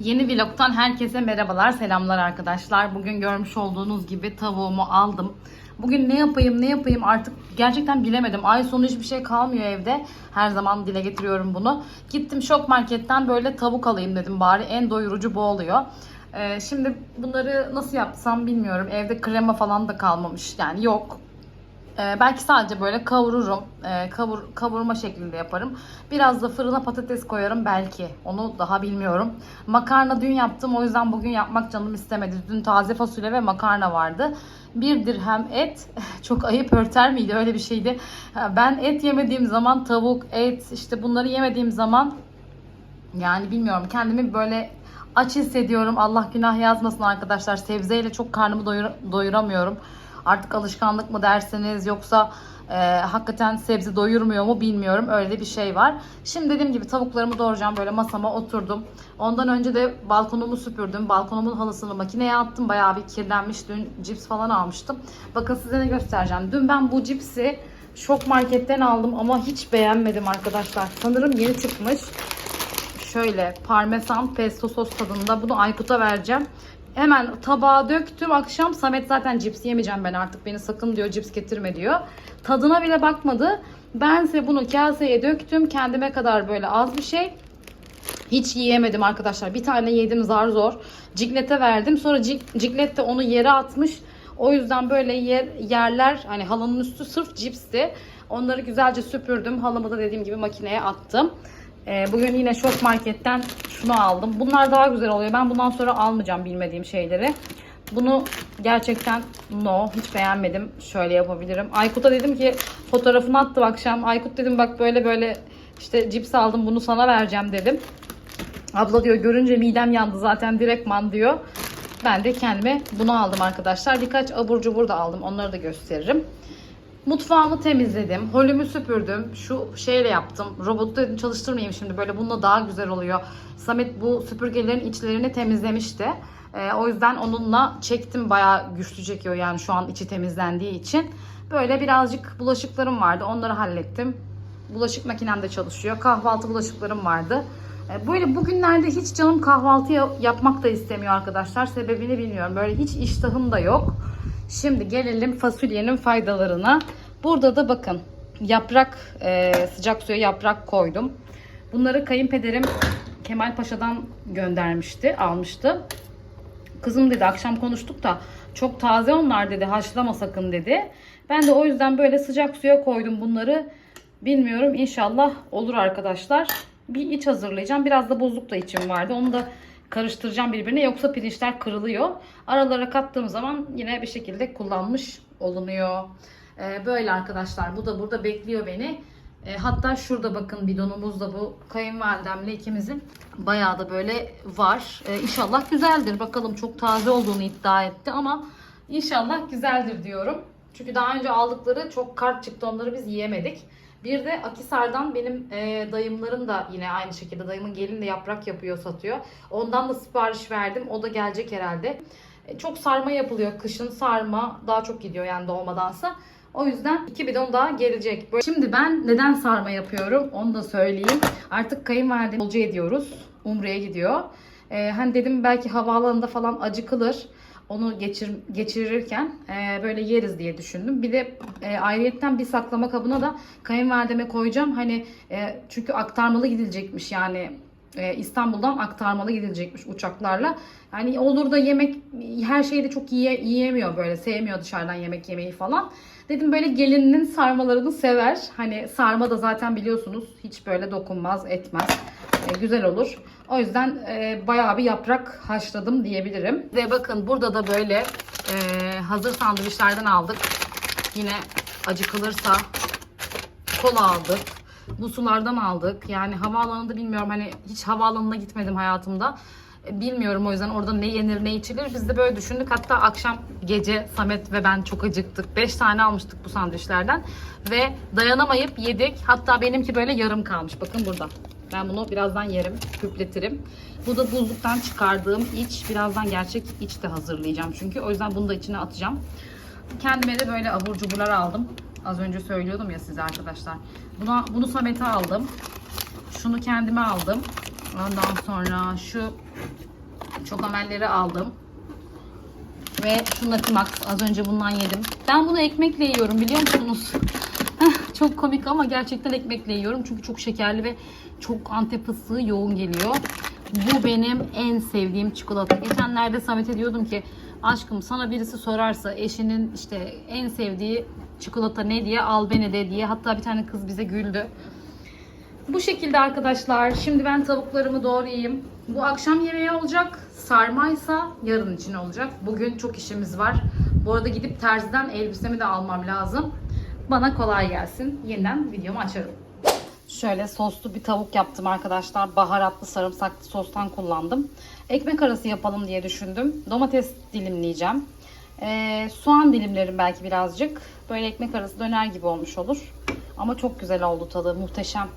Yeni vlogtan herkese merhabalar, selamlar arkadaşlar. Bugün görmüş olduğunuz gibi tavuğumu aldım. Bugün ne yapayım, ne yapayım artık gerçekten bilemedim. Ay sonu hiçbir şey kalmıyor evde. Her zaman dile getiriyorum bunu. Gittim şok marketten böyle tavuk alayım dedim bari. En doyurucu bu oluyor. Ee, şimdi bunları nasıl yapsam bilmiyorum. Evde krema falan da kalmamış. Yani yok. Ee, belki sadece böyle kavururum. Ee, kavur, kavurma şeklinde yaparım. Biraz da fırına patates koyarım belki. Onu daha bilmiyorum. Makarna dün yaptım. O yüzden bugün yapmak canım istemedi. Dün taze fasulye ve makarna vardı. Bir dirhem et. Çok ayıp örter miydi? Öyle bir şeydi. Ben et yemediğim zaman tavuk, et işte bunları yemediğim zaman yani bilmiyorum kendimi böyle aç hissediyorum. Allah günah yazmasın arkadaşlar. Sebzeyle çok karnımı doyur- doyuramıyorum. Artık alışkanlık mı derseniz yoksa e, hakikaten sebze doyurmuyor mu bilmiyorum. Öyle de bir şey var. Şimdi dediğim gibi tavuklarımı doğrayacağım. Böyle masama oturdum. Ondan önce de balkonumu süpürdüm. Balkonumun halısını makineye attım. Bayağı bir kirlenmiş. Dün cips falan almıştım. Bakın size ne göstereceğim. Dün ben bu cipsi şok marketten aldım ama hiç beğenmedim arkadaşlar. Sanırım yeni çıkmış şöyle parmesan pesto sos tadında bunu Aykut'a vereceğim. Hemen tabağa döktüm akşam. Samet zaten cips yemeyeceğim ben artık beni sakın diyor cips getirme diyor. Tadına bile bakmadı. Bense bunu kaseye döktüm. Kendime kadar böyle az bir şey. Hiç yiyemedim arkadaşlar. Bir tane yedim zar zor. Ciklet'e verdim. Sonra Cik- Ciklet de onu yere atmış. O yüzden böyle yer, yerler hani halının üstü sırf cipsti. Onları güzelce süpürdüm. Halımı da dediğim gibi makineye attım. Ee, bugün yine şok marketten şunu aldım. Bunlar daha güzel oluyor. Ben bundan sonra almayacağım bilmediğim şeyleri. Bunu gerçekten no hiç beğenmedim. Şöyle yapabilirim. Aykut'a dedim ki fotoğrafını attım akşam. Aykut dedim bak böyle böyle işte cips aldım bunu sana vereceğim dedim. Abla diyor görünce midem yandı zaten direktman diyor. Ben de kendime bunu aldım arkadaşlar. Birkaç abur cubur da aldım. Onları da gösteririm. Mutfağımı temizledim. Holümü süpürdüm. Şu şeyle yaptım. Robotu dedim çalıştırmayayım şimdi. Böyle bununla daha güzel oluyor. Samet bu süpürgelerin içlerini temizlemişti. Ee, o yüzden onunla çektim. Bayağı güçlü çekiyor yani şu an içi temizlendiği için. Böyle birazcık bulaşıklarım vardı. Onları hallettim. Bulaşık makinem de çalışıyor. Kahvaltı bulaşıklarım vardı. Ee, Böyle bugünlerde hiç canım kahvaltı ya- yapmak da istemiyor arkadaşlar. Sebebini bilmiyorum. Böyle hiç iştahım da yok. Şimdi gelelim fasulyenin faydalarına. Burada da bakın yaprak e, sıcak suya yaprak koydum. Bunları kayınpederim Kemal Paşa'dan göndermişti, almıştı. Kızım dedi akşam konuştuk da çok taze onlar dedi haşlama sakın dedi. Ben de o yüzden böyle sıcak suya koydum bunları. Bilmiyorum inşallah olur arkadaşlar. Bir iç hazırlayacağım. Biraz da bozuk da içim vardı. Onu da karıştıracağım birbirine yoksa pirinçler kırılıyor. Aralara kattığım zaman yine bir şekilde kullanmış olunuyor. Ee, böyle arkadaşlar. Bu da burada bekliyor beni. E, hatta şurada bakın bidonumuz da bu kayınvalidemle ikimizin bayağı da böyle var. E, inşallah güzeldir. Bakalım çok taze olduğunu iddia etti ama inşallah güzeldir diyorum. Çünkü daha önce aldıkları çok kart çıktı onları biz yiyemedik. Bir de Akisar'dan benim e, dayımların da yine aynı şekilde dayımın gelin de yaprak yapıyor satıyor. Ondan da sipariş verdim. O da gelecek herhalde. E, çok sarma yapılıyor. Kışın sarma daha çok gidiyor yani dolmadansa. O yüzden iki bidon daha gelecek. Böyle- Şimdi ben neden sarma yapıyorum onu da söyleyeyim. Artık kayınvalide yolcu ediyoruz. Umre'ye gidiyor. Ee, hani dedim belki havaalanında falan acıkılır. Onu geçir, geçirirken e, böyle yeriz diye düşündüm. Bir de e, ayrıyetten bir saklama kabına da kayınvalideme koyacağım. Hani e, çünkü aktarmalı gidilecekmiş yani e, İstanbul'dan aktarmalı gidilecekmiş uçaklarla. Yani olur da yemek her şeyi de çok yiye, yiyemiyor böyle sevmiyor dışarıdan yemek yemeyi falan. Dedim böyle gelinin sarmalarını sever. Hani sarma da zaten biliyorsunuz hiç böyle dokunmaz etmez. E, güzel olur. O yüzden e, bayağı bir yaprak haşladım diyebilirim. Ve bakın burada da böyle e, hazır sandviçlerden aldık. Yine acıkılırsa kola aldık. Bu sulardan aldık. Yani havaalanında bilmiyorum hani hiç havaalanına gitmedim hayatımda. E, Bilmiyorum o yüzden orada ne yenir ne içilir. Biz de böyle düşündük. Hatta akşam gece Samet ve ben çok acıktık. 5 tane almıştık bu sandviçlerden. Ve dayanamayıp yedik. Hatta benimki böyle yarım kalmış. Bakın burada. Ben bunu birazdan yerim, küpletirim. Bu da buzluktan çıkardığım iç. Birazdan gerçek iç de hazırlayacağım çünkü. O yüzden bunu da içine atacağım. Kendime de böyle abur cuburlar aldım. Az önce söylüyordum ya size arkadaşlar. Buna, bunu Samet'e aldım. Şunu kendime aldım. Ondan sonra şu Çokamelleri aldım. Ve şu Nutty az önce bundan yedim. Ben bunu ekmekle yiyorum biliyor musunuz? Çok komik ama gerçekten ekmekle yiyorum. Çünkü çok şekerli ve çok antep fıstığı yoğun geliyor. Bu benim en sevdiğim çikolata. Geçenlerde Samet'e diyordum ki aşkım sana birisi sorarsa eşinin işte en sevdiği çikolata ne diye al beni de diye. Hatta bir tane kız bize güldü. Bu şekilde arkadaşlar. Şimdi ben tavuklarımı doğrayayım. Bu akşam yemeği olacak. Sarmaysa yarın için olacak. Bugün çok işimiz var. Bu arada gidip terziden elbisemi de almam lazım. Bana kolay gelsin. Yeniden videomu açarım. Şöyle soslu bir tavuk yaptım arkadaşlar. Baharatlı sarımsaklı sostan kullandım. Ekmek arası yapalım diye düşündüm. Domates dilimleyeceğim. Ee, soğan dilimlerim belki birazcık. Böyle ekmek arası döner gibi olmuş olur. Ama çok güzel oldu tadı. Muhteşem.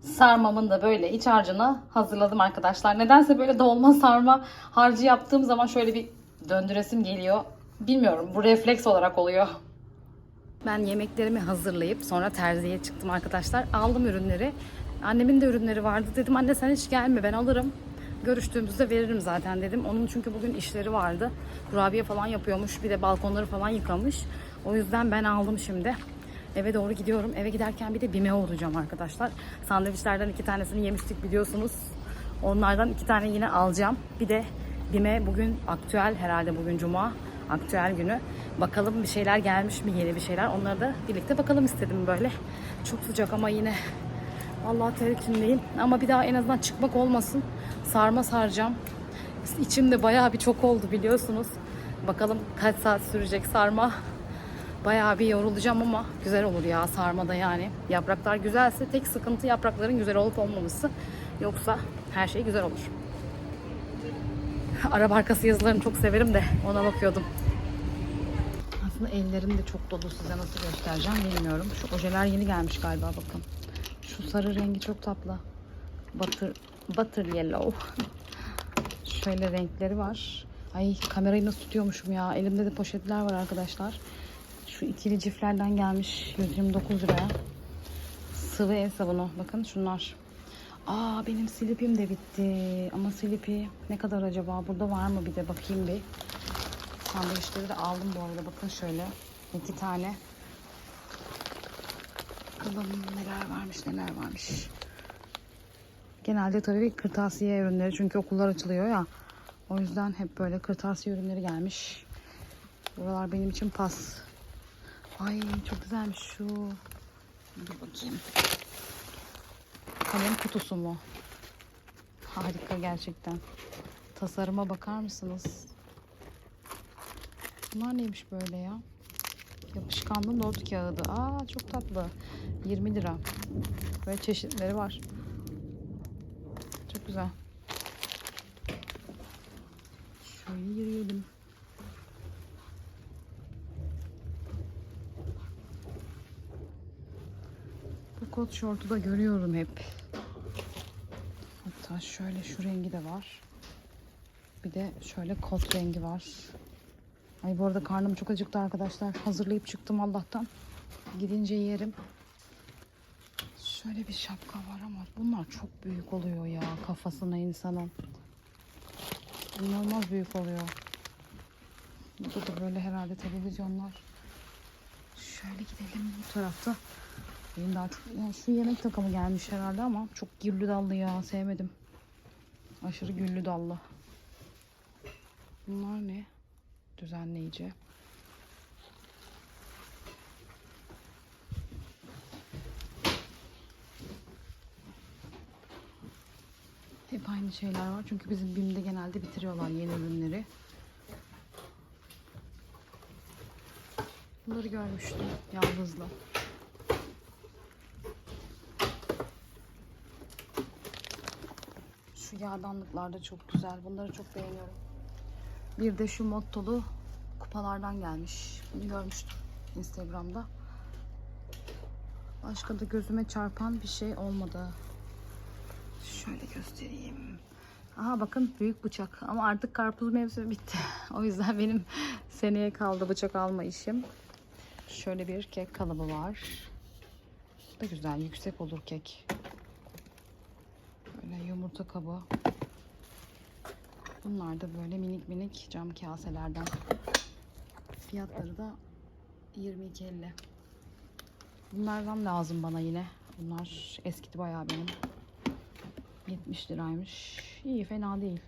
Sarmamın da böyle iç harcını hazırladım arkadaşlar. Nedense böyle dolma sarma harcı yaptığım zaman şöyle bir döndüresim geliyor. Bilmiyorum bu refleks olarak oluyor. Ben yemeklerimi hazırlayıp sonra terziye çıktım arkadaşlar. Aldım ürünleri. Annemin de ürünleri vardı. Dedim anne sen hiç gelme ben alırım. Görüştüğümüzde veririm zaten dedim. Onun çünkü bugün işleri vardı. Kurabiye falan yapıyormuş. Bir de balkonları falan yıkamış. O yüzden ben aldım şimdi. Eve doğru gidiyorum. Eve giderken bir de bime uğrayacağım arkadaşlar. Sandviçlerden iki tanesini yemiştik biliyorsunuz. Onlardan iki tane yine alacağım. Bir de bime bugün aktüel herhalde bugün cuma. Aktüel günü. Bakalım bir şeyler gelmiş mi yeni bir şeyler. Onları da birlikte bakalım istedim böyle. Çok sıcak ama yine Vallahi ter içindeyim. Ama bir daha en azından çıkmak olmasın. Sarma saracağım. İçimde bayağı bir çok oldu biliyorsunuz. Bakalım kaç saat sürecek sarma. Bayağı bir yorulacağım ama güzel olur ya sarmada yani. Yapraklar güzelse tek sıkıntı yaprakların güzel olup olmaması. Yoksa her şey güzel olur. Araba arkası yazılarını çok severim de ona bakıyordum. Aslında ellerim de çok dolu size nasıl göstereceğim bilmiyorum. Şu ojeler yeni gelmiş galiba bakın. Şu sarı rengi çok tatlı. Butter, butter yellow. Şöyle renkleri var. Ay kamerayı nasıl tutuyormuşum ya. Elimde de poşetler var arkadaşlar. Şu ikili ciflerden gelmiş 129 liraya. Sıvı el sabunu. Bakın şunlar. Aa benim silipim de bitti. Ama silipi ne kadar acaba? Burada var mı bir de bakayım bir. Sandviçleri de aldım bu arada. Bakın şöyle. iki tane. Bakalım neler varmış neler varmış. Genelde tabii kırtasiye ürünleri çünkü okullar açılıyor ya. O yüzden hep böyle kırtasiye ürünleri gelmiş. Buralar benim için pas. Ay çok güzelmiş şu. Dur bakayım. Kalem kutusu mu? Harika gerçekten. Tasarıma bakar mısınız? Bunlar neymiş böyle ya? Yapışkanlı not kağıdı. Aa çok tatlı. 20 lira. Ve çeşitleri var. Güzel. Şöyle yürüyelim. Bu kot şortu da görüyorum hep. Hatta şöyle şu rengi de var. Bir de şöyle kot rengi var. Ay bu arada karnım çok acıktı arkadaşlar. Hazırlayıp çıktım Allah'tan. Gidince yerim. Şöyle bir şapka var ama bunlar çok büyük oluyor ya kafasına insanın. İnanılmaz büyük oluyor. Burada da böyle herhalde televizyonlar. Şöyle gidelim bu tarafta. Benim daha çok yani şu yemek takımı gelmiş herhalde ama çok güllü dallı ya sevmedim. Aşırı güllü dallı. Bunlar ne? Düzenleyici. Hep aynı şeyler var. Çünkü bizim BİM'de genelde bitiriyorlar yeni ürünleri. Bunları görmüştüm yalnızla. Şu yağdanlıklar da çok güzel. Bunları çok beğeniyorum. Bir de şu mottolu kupalardan gelmiş. Bunu görmüştüm Instagram'da. Başka da gözüme çarpan bir şey olmadı. Şöyle göstereyim. Aha bakın büyük bıçak ama artık karpuz mevsimi bitti. o yüzden benim seneye kaldı bıçak alma işim. Şöyle bir kek kalıbı var. Bu da güzel yüksek olur kek. Böyle yumurta kabı. Bunlar da böyle minik minik cam kaselerden. Fiyatları da 22.50. Bunlardan lazım bana yine. Bunlar eskidi bayağı benim. 70 liraymış. İyi fena değil.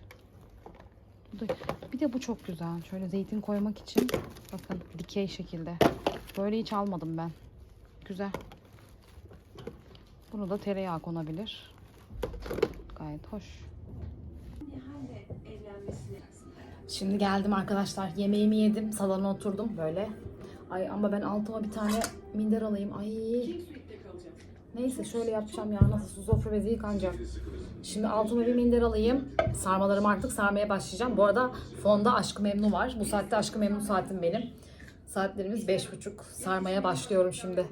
Bir de bu çok güzel. Şöyle zeytin koymak için bakın dikey şekilde. Böyle hiç almadım ben. Güzel. Bunu da tereyağı konabilir. Gayet hoş. Şimdi geldim arkadaşlar. Yemeğimi yedim. Salona oturdum böyle. Ay ama ben altıma bir tane minder alayım. Ay. Neyse şöyle yapacağım ya. Nasıl sofra bezi yıkanacak. Şimdi altıma bir minder alayım. Sarmalarımı artık sarmaya başlayacağım. Bu arada fonda Aşkı Memnu var. Bu saatte Aşkı Memnu saatim benim. Saatlerimiz beş buçuk. Sarmaya başlıyorum şimdi.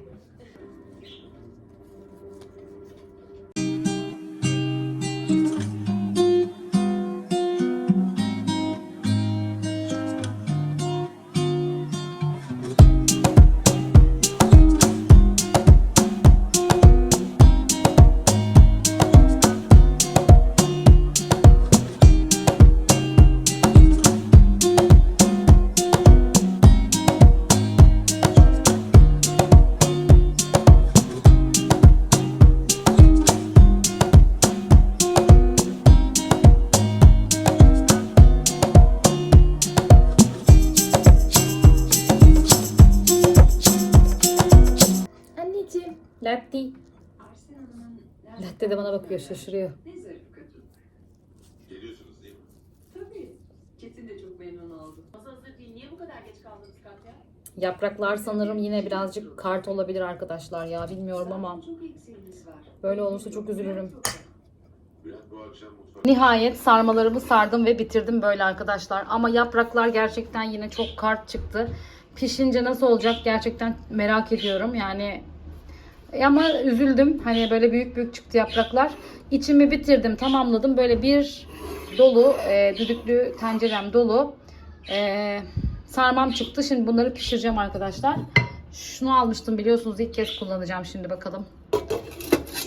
Latte de bana bakıyor şaşırıyor. Geliyorsunuz değil mi? Tabii. Çetin de çok memnun oldu. Masa hazır değil. Niye bu kadar geç kaldınız Katya? Yapraklar sanırım yine birazcık kart olabilir arkadaşlar ya bilmiyorum ama Çok eksiğiniz var. böyle olursa çok üzülürüm. Nihayet sarmalarımı sardım ve bitirdim böyle arkadaşlar. Ama yapraklar gerçekten yine çok kart çıktı. Pişince nasıl olacak gerçekten merak ediyorum. Yani ama üzüldüm. Hani böyle büyük büyük çıktı yapraklar. İçimi bitirdim, tamamladım. Böyle bir dolu, e, düdüklü tencerem dolu. E, sarmam çıktı. Şimdi bunları pişireceğim arkadaşlar. Şunu almıştım biliyorsunuz ilk kez kullanacağım şimdi bakalım.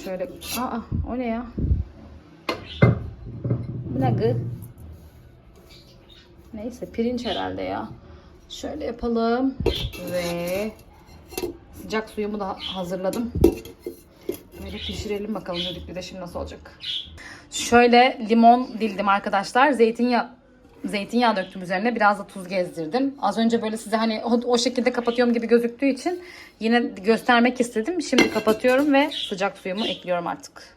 Şöyle, aa o ne ya? Bu ne gı? Neyse pirinç herhalde ya. Şöyle yapalım. Ve sıcak suyumu da hazırladım. Böyle pişirelim bakalım dedik bir de şimdi nasıl olacak. Şöyle limon dildim arkadaşlar. Zeytinyağı zeytinyağı döktüm üzerine. Biraz da tuz gezdirdim. Az önce böyle size hani o, o şekilde kapatıyorum gibi gözüktüğü için yine göstermek istedim. Şimdi kapatıyorum ve sıcak suyumu ekliyorum artık.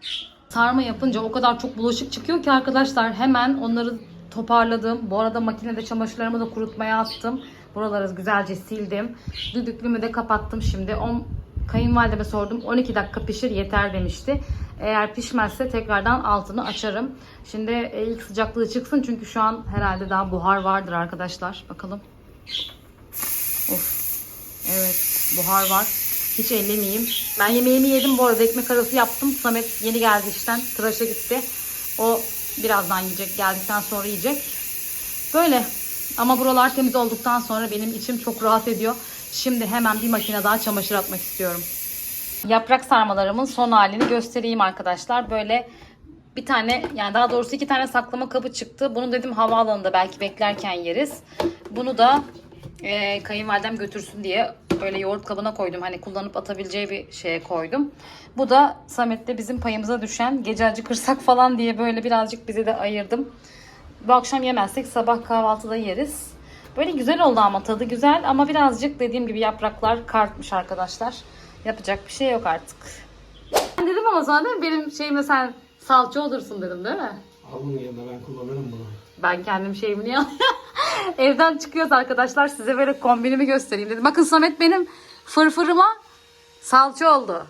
Sarma yapınca o kadar çok bulaşık çıkıyor ki arkadaşlar hemen onları toparladım. Bu arada makinede çamaşırlarımı da kurutmaya attım. Buraları güzelce sildim. Düdüklümü de kapattım şimdi. On, kayınvalideme sordum. 12 dakika pişir yeter demişti. Eğer pişmezse tekrardan altını açarım. Şimdi e, ilk sıcaklığı çıksın çünkü şu an herhalde daha buhar vardır arkadaşlar. Bakalım. Of. Evet buhar var. Hiç ellemeyeyim. Ben yemeğimi yedim bu arada ekmek arası yaptım. Samet yeni geldi işten. Tıraşa gitti. O birazdan yiyecek. Geldikten sonra yiyecek. Böyle. Ama buralar temiz olduktan sonra benim içim çok rahat ediyor. Şimdi hemen bir makine daha çamaşır atmak istiyorum. Yaprak sarmalarımın son halini göstereyim arkadaşlar. Böyle bir tane yani daha doğrusu iki tane saklama kabı çıktı. Bunu dedim havaalanında belki beklerken yeriz. Bunu da e, kayınvalidem götürsün diye böyle yoğurt kabına koydum. Hani kullanıp atabileceği bir şeye koydum. Bu da Samet'te bizim payımıza düşen gece acı kırsak falan diye böyle birazcık bize de ayırdım. Bu akşam yemezsek sabah kahvaltıda yeriz. Böyle güzel oldu ama tadı güzel ama birazcık dediğim gibi yapraklar kartmış arkadaşlar. Yapacak bir şey yok artık. Ben dedim ama sana değil mi? benim şeyimde sen salça olursun dedim değil mi? Al bunu yanına ben kullanırım bunu. Ben kendim şeyimi niye Evden çıkıyoruz arkadaşlar. Size böyle kombinimi göstereyim dedim. Bakın Samet benim fırfırıma salça oldu.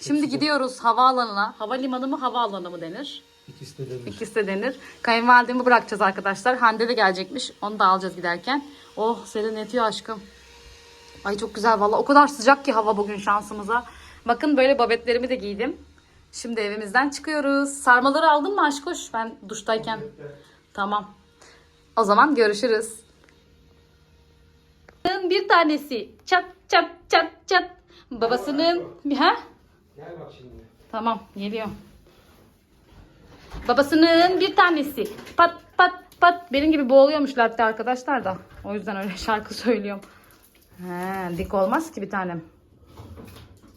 Şimdi gidiyoruz havaalanına. Havalimanı mı havaalanı mı denir? İkisi de denir. İkisi de denir. Kayınvalidemi bırakacağız arkadaşlar. Hande de gelecekmiş. Onu da alacağız giderken. Oh serinletiyor aşkım. Ay çok güzel valla. O kadar sıcak ki hava bugün şansımıza. Bakın böyle babetlerimi de giydim. Şimdi evimizden çıkıyoruz. Sarmaları aldın mı aşkoş? Ben duştayken. Tamam. O zaman görüşürüz. Bir tanesi çat çat çat çat. Babasının... Ha? Gel bak şimdi. Tamam geliyor. Babasının bir tanesi pat pat Pat benim gibi boğuluyormuş latte arkadaşlar da. O yüzden öyle şarkı söylüyorum. He, dik olmaz ki bir tanem.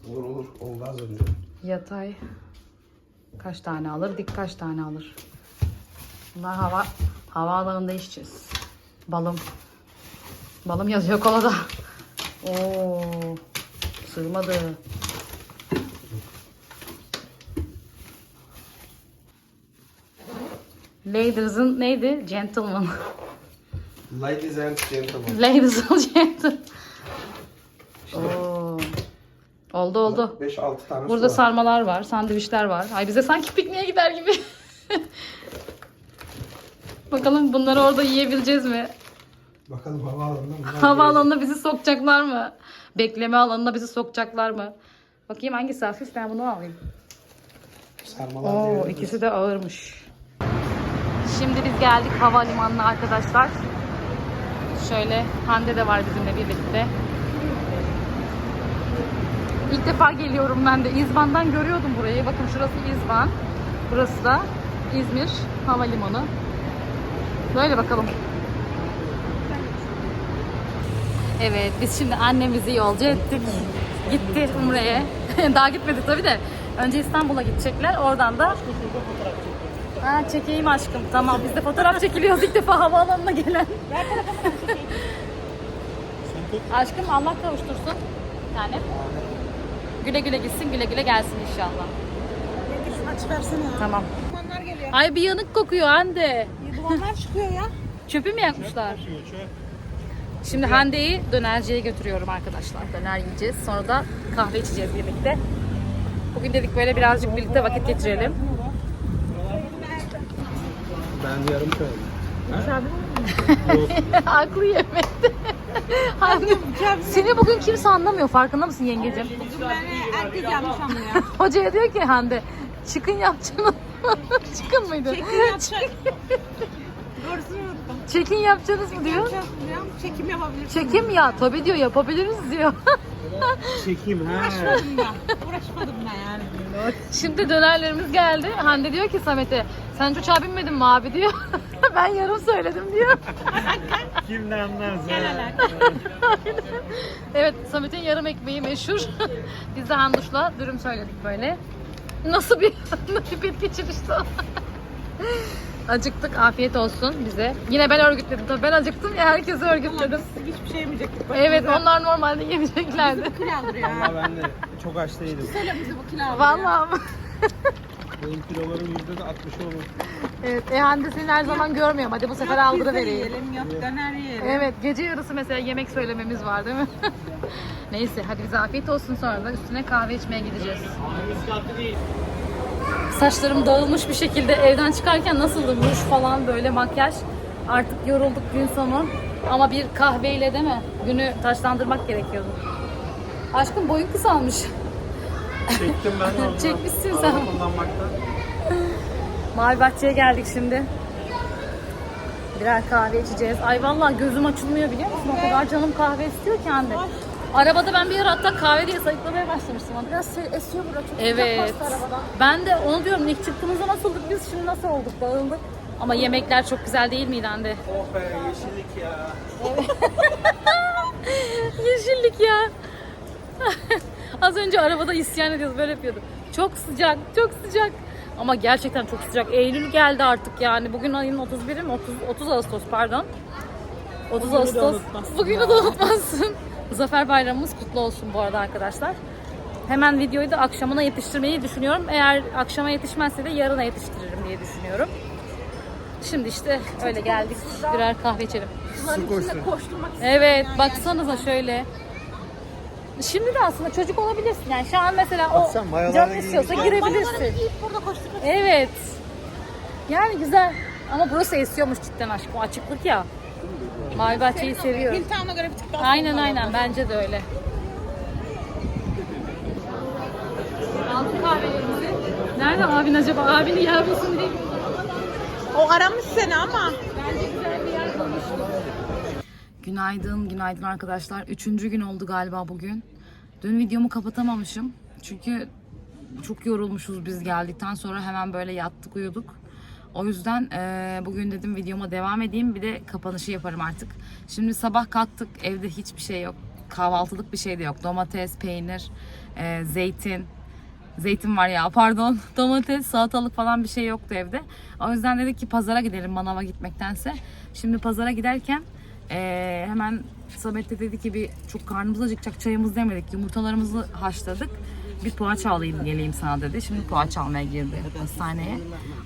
Olur olur. Oldu az önce. Yatay kaç tane alır, dik kaç tane alır. Bunlar hava havaalanında içeceğiz. Balım. Balım yazıyor kolada. Oo. Sığmadı. Ladies'ın neydi? Gentleman. Ladies and gentlemen. Ladies and gentlemen. Oo. Oldu oldu. 5-6 tane Burada su var. sarmalar var, sandviçler var. Ay bize sanki pikniğe gider gibi. Bakalım bunları orada yiyebileceğiz mi? Bakalım havaalanında mı? Havaalanına bizi sokacaklar mı? Bekleme alanına bizi sokacaklar mı? Bakayım hangisi hafif ben bunu alayım. Sarmalar Oo ikisi de ağırmış. Şimdi biz geldik havalimanına arkadaşlar. Şöyle Hande de var bizimle birlikte. İlk defa geliyorum ben de. İzban'dan görüyordum burayı. Bakın şurası İzban. Burası da İzmir Havalimanı. Böyle bakalım. Evet biz şimdi annemizi yolcu ettik. Gitti Umre'ye. Daha gitmedi tabii de. Önce İstanbul'a gidecekler. Oradan da Ha çekeyim aşkım. Tamam biz de fotoğraf çekiliyoruz ilk defa havaalanına gelen. aşkım Allah kavuştursun. Yani güle güle gitsin güle güle gelsin inşallah. Aç versene ya. Tamam. Dumanlar geliyor. Ay bir yanık kokuyor Hande. Dumanlar çıkıyor ya. Çöpü mü yakmışlar? Şimdi Hande'yi dönerciye götürüyorum arkadaşlar. Döner yiyeceğiz. Sonra da kahve içeceğiz birlikte. Bugün dedik böyle birazcık birlikte vakit geçirelim. Ben yarım söyledim. Aklı yemedi. Hande, seni bugün kimse anlamıyor. Farkında mısın yengecim? Beni herkes yanlış anlıyor. Hocaya diyor ki Hande çıkın yapacaksınız. çıkın mıydı? Çekim yapacak. Doğrusunu unuttum. Çekin yapacaksınız mı diyor. Yapacağız. Çekim yapabilirsin. Çekim ya tabii diyor yapabiliriz diyor. Çekeyim ha. Uğraşmadım ben. Uğraşmadım ben yani. Şimdi dönerlerimiz geldi. Hande diyor ki Samet'e sen hiç uçağa binmedin mi abi diyor. ben yarım söyledim diyor. Kim ne anlar Gel hele. evet Samet'in yarım ekmeği meşhur. Biz de Handuş'la dürüm söyledik böyle. Nasıl bir tipet geçirişti o. Acıktık afiyet olsun bize. Yine ben örgütledim tabii ben acıktım ya herkesi örgütledim. Hiçbir şey yemeyecektik. Evet onlar normalde yemeyeceklerdi. Kilo aldırıyor ya. Valla ben de çok aç değilim. Söyle bizi bu kilo aldırıyor. Vallahi Benim kilolarım yüzde de 60 olur. evet e Hande seni her zaman görmüyorum. Hadi bu sefer Yok pizza vereyim. yiyelim, yok döner yiyelim. Evet gece yarısı mesela yemek söylememiz var değil mi? Neyse hadi bize afiyet olsun sonra da üstüne kahve içmeye gideceğiz. Saçlarım dağılmış bir şekilde evden çıkarken nasıldı ruj falan böyle makyaj. Artık yorulduk gün sonu. Ama bir kahveyle değil mi? Günü taşlandırmak gerekiyordu. Aşkım boyun kısalmış. Çektim ben de. Çekmişsin sen. kullanmaktan. Mavi Bahçe'ye geldik şimdi. Birer kahve içeceğiz. Ay vallahi gözüm açılmıyor biliyor musun? O kadar canım kahve istiyor ki anne. Arabada ben bir ara hatta kahve diye sayıklamaya başlamıştım. Ama Biraz Biraz esiyor burada çok Evet. sıcak arabadan. Ben de onu diyorum ilk çıktığımızda nasıl olduk biz şimdi nasıl olduk dağıldık. Ama yemekler çok güzel değil miydi Hande? Oh be yeşillik ya. Yeşillik ya. Az önce arabada isyan ediyoruz böyle yapıyorduk. Çok sıcak, çok sıcak. Ama gerçekten çok sıcak. Eylül geldi artık yani. Bugün ayın 31'i mi? 30, 30 Ağustos pardon. 30 Ağustos. Bugünü de unutmazsın. Zafer Bayramımız kutlu olsun bu arada arkadaşlar. Hemen videoyu da akşamına yetiştirmeyi düşünüyorum. Eğer akşama yetişmezse de yarına yetiştiririm diye düşünüyorum. Şimdi işte öyle geldik. Birer kahve içelim. İçinde koşturmak Evet baksanıza şöyle. Şimdi de aslında çocuk olabilirsin yani şu an mesela o canın giymiş. istiyorsa girebilirsin. giyip burada koşturmak Evet. Yani güzel. Ama burası esiyormuş cidden aşkım. O açıklık ya. Mavi bahçeyi seviyorum. Hilltown'a göre bir tık daha Aynen soğuk aynen bence de öyle. Aldık kahvelerimizi. Nerede abin acaba? Abini yer bulsun diye. O aramış seni ama. Günaydın, günaydın arkadaşlar. Üçüncü gün oldu galiba bugün. Dün videomu kapatamamışım. Çünkü çok yorulmuşuz biz geldikten sonra hemen böyle yattık uyuduk. O yüzden eee, bugün dedim videoma devam edeyim bir de kapanışı yaparım artık. Şimdi sabah kalktık evde hiçbir şey yok. Kahvaltılık bir şey de yok. Domates, peynir, eee, zeytin. Zeytin var ya pardon. Domates, salatalık falan bir şey yoktu evde. O yüzden dedik ki pazara gidelim manava gitmektense. Şimdi pazara giderken eee, hemen Samet de dedi ki bir çok karnımız acıkacak çayımızı demedik. Yumurtalarımızı haşladık. Bir poğaça alayım geleyim sana dedi. Şimdi poğaça almaya girdi hastaneye.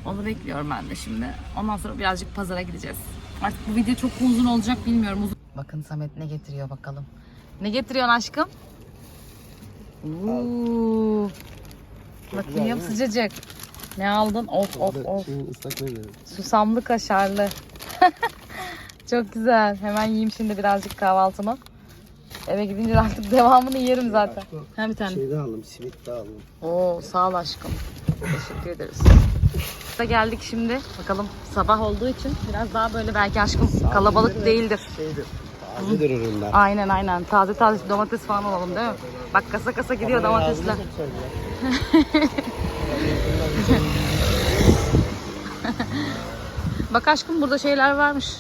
Onu bekliyorum ben de şimdi. Ondan sonra birazcık pazara gideceğiz. Artık bu video çok uzun olacak bilmiyorum. Uzun... Bakın Samet ne getiriyor bakalım. Ne getiriyorsun aşkım? Uuu. Bakayım sıcacık. Ne aldın? Of of of. Susamlı kaşarlı. Çok güzel. Hemen yiyeyim şimdi birazcık kahvaltımı. Eve gidince de artık devamını yerim zaten. Ha bir tane. Şey de aldım, simit de aldım. Oo sağ ol aşkım. Teşekkür ederiz. Da geldik şimdi. Bakalım sabah olduğu için biraz daha böyle belki aşkım kalabalık değildir. Şeydir. Tazedir ürünler. Aynen aynen. Taze taze domates falan alalım değil mi? Bak kasa kasa gidiyor domatesler. Bak aşkım burada şeyler varmış.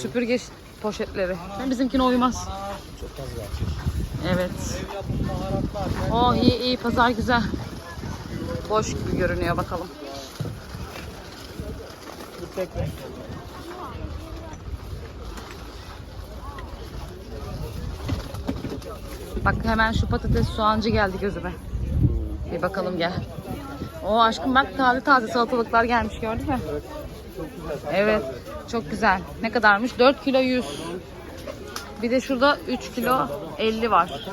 Süpürge poşetleri. Hem bizimkine uymaz. Çok az var. Evet. Oh iyi iyi pazar güzel. Boş gibi görünüyor bakalım. Bu tek renk. Bak hemen şu patates soğancı geldi gözüme. Bir bakalım gel. O aşkım bak taze taze salatalıklar gelmiş gördün mü? Evet çok güzel. Ne kadarmış? 4 kilo 100. Bir de şurada 3 kilo 50 var.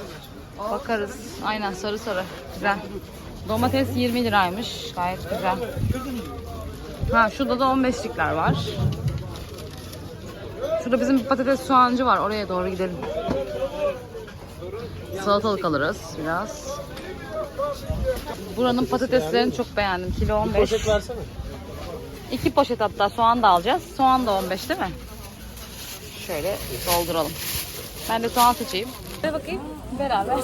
Bakarız. Aynen sarı sarı. Güzel. Domates 20 liraymış. Gayet güzel. Ha şurada da 15'likler var. Şurada bizim bir patates soğancı var. Oraya doğru gidelim. Salatalık alırız biraz. Buranın patateslerini çok beğendim. Kilo 15. Poşet versene. İki poşet hatta soğan da alacağız. Soğan da 15 değil mi? Şöyle dolduralım. Ben de soğan seçeyim. Ve bakayım beraber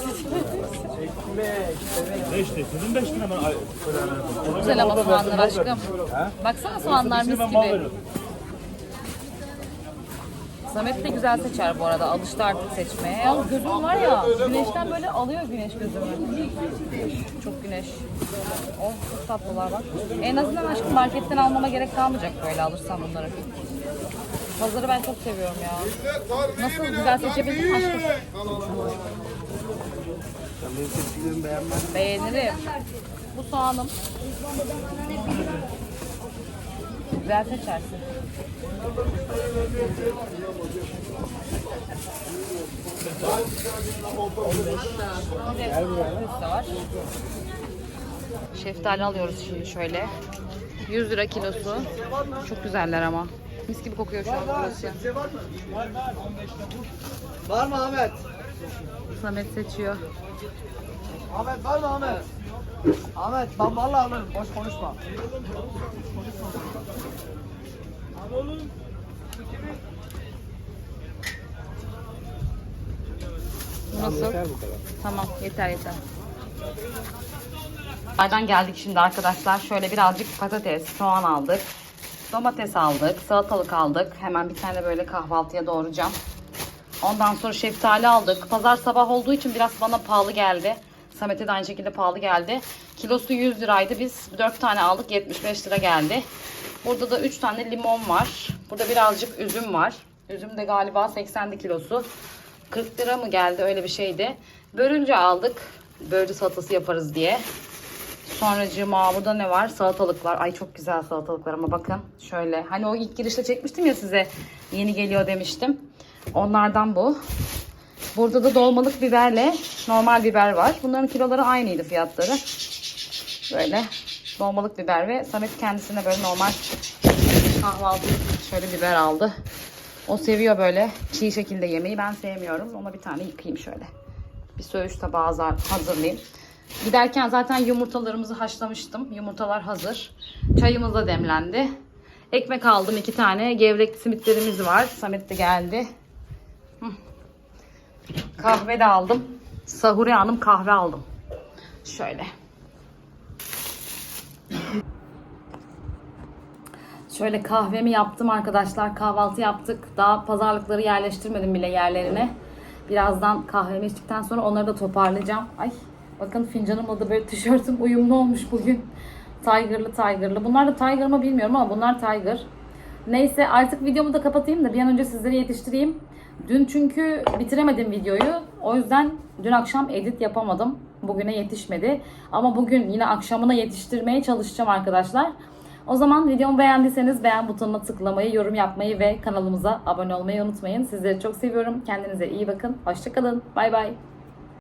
Çok güzel ama soğanlar aşkım. Baksana soğanlar mis gibi. Samet de güzel seçer bu arada. Alıştı artık seçmeye. Yalnız gözüm var ya güneşten böyle alıyor güneş gözümü. Çok güneş. Oh çok tatlılar bak. En azından aşkım marketten almama gerek kalmayacak böyle alırsam bunları. Pazarı ben çok seviyorum ya. Nasıl güzel seçebildin mi aşkım? Beğenirim. Bu soğanım. Güzel seçersin. Şeftali alıyoruz şimdi şöyle. 100 lira kilosu. Çok güzeller ama. Mis gibi kokuyor şu an burası. Var mı Ahmet? Samet seçiyor. Ahmet var mı Ahmet? Ahmet ben vallahi alırım. Boş konuşma. Nasıl? Yeter bu kadar. Tamam yeter yeter. Nereden geldik şimdi arkadaşlar? Şöyle birazcık patates, soğan aldık. Domates aldık, salatalık aldık. Hemen bir tane böyle kahvaltıya doğrayacağım. Ondan sonra şeftali aldık. Pazar sabah olduğu için biraz bana pahalı geldi. Samet'e de aynı şekilde pahalı geldi. Kilosu 100 liraydı. Biz 4 tane aldık. 75 lira geldi. Burada da 3 tane limon var. Burada birazcık üzüm var. Üzüm de galiba 80'di kilosu. 40 lira mı geldi öyle bir şeydi. Börülce aldık. Börülce salatası yaparız diye. Sonracığıma burada ne var? Salatalıklar. Ay çok güzel salatalıklar ama bakın. Şöyle. Hani o ilk girişte çekmiştim ya size. Yeni geliyor demiştim. Onlardan bu. Burada da dolmalık biberle normal biber var. Bunların kiloları aynıydı fiyatları. Böyle dolmalık biber ve Samet kendisine böyle normal kahvaltı şöyle biber aldı. O seviyor böyle çiğ şekilde yemeği. Ben sevmiyorum. Ona bir tane yıkayayım şöyle. Bir söğüş tabağı hazır- hazırlayayım. Giderken zaten yumurtalarımızı haşlamıştım. Yumurtalar hazır. Çayımız da demlendi. Ekmek aldım iki tane. Gevrek simitlerimiz var. Samet de geldi. Hı. Kahve de aldım. Sahuri Hanım kahve aldım. Şöyle. Şöyle kahvemi yaptım arkadaşlar. Kahvaltı yaptık. Daha pazarlıkları yerleştirmedim bile yerlerine. Birazdan kahvemi içtikten sonra onları da toparlayacağım. Ay bakın fincanımla da böyle tişörtüm uyumlu olmuş bugün. Tiger'lı Tiger'lı. Bunlar da Tiger mı bilmiyorum ama bunlar Tiger. Neyse artık videomu da kapatayım da bir an önce sizleri yetiştireyim. Dün çünkü bitiremedim videoyu. O yüzden dün akşam edit yapamadım. Bugüne yetişmedi. Ama bugün yine akşamına yetiştirmeye çalışacağım arkadaşlar. O zaman videomu beğendiyseniz beğen butonuna tıklamayı, yorum yapmayı ve kanalımıza abone olmayı unutmayın. Sizleri çok seviyorum. Kendinize iyi bakın. Hoşçakalın. Bay bay.